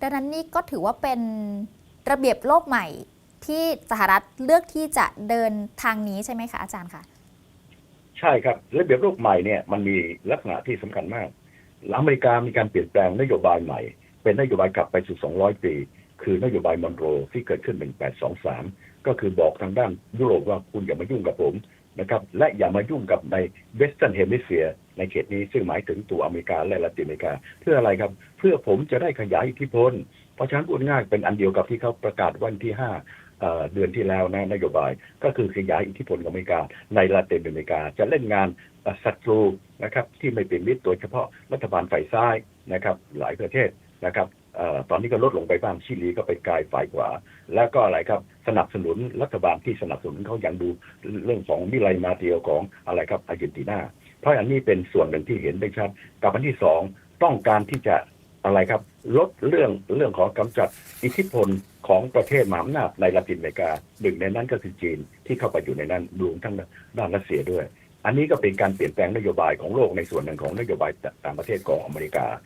ดังนั้นนี่ก็ถือว่าเป็นระเบียบโลกใหม่ที่สหรัฐเลือกที่จะเดินทางนี้ใช่ไหมคะอาจารย์คะใช่ครับระเบียบโลกใหม่เนี่ยมันมีลักษณะที่สำคัญมากอเมริกามีการเปลี่ยนแปลงนโยบายใหม่ เป็นนโยบายกลับไปสู่ 200 ปี คือนโยบายมอนโรที่เกิดขึ้น 1823 ก็คือบอกทางด้านยุโรปว่าคุณอย่ามายุ่งกับผมนะครับและอย่ามายุ่งกับในเวสเทิร์นเฮมิสเฟียร์ในเขตนี้ซึ่งหมายถึงตัวอเมริกาและละตินอเมริกา เพื่ออะไรครับ เพื่อผมจะได้ขยายอิทธิพล เพราะฉะนั้นพูดง่ายเป็นอันเดียวกับที่เขาประกาศวันที่ 5เเดือนที่แล้วนะนโยบาย ก็คือขยายอิทธิพลของอเมริกา ในลาตินอเมริกา จะเล่นงานศัตรูนะครับที่ไม่เป็นมิตรโดยเฉพาะรัฐบาลฝ่ายซ้ายนะครับหลายประเทศนะครับ ตอนนี้ก็ลดลงไปบ้างชิลีก็ไปกลายฝ่ายขวา แล้วก็อะไรครับสนับสนุนรัฐบาลที่สนับสนุนเขาอยังดูเรื่องของมิไลมาเตียวของอะไรครับอาร์เจนตินาเพราะอันนี้เป็นส่วนหนึ่งที่เห็นได้ชัดกับอันที่สองต้องการที่จะอะไรครับลดเรื่องเรื่องของกำจัดอิทธิพลของประเทศมหาอำนาจในละตินอเมริกาหนึ่งในนั้นก็คือจีนที่เข้าไปอยู่ในนั้นรวมทั้งด้านรัสเซียด้วย อันนี้ก็เป็นการเปลี่ยนแปลงนโยบายของโลกในส่วนหนึ่งของนโยบายต่างประเทศของอเมริกา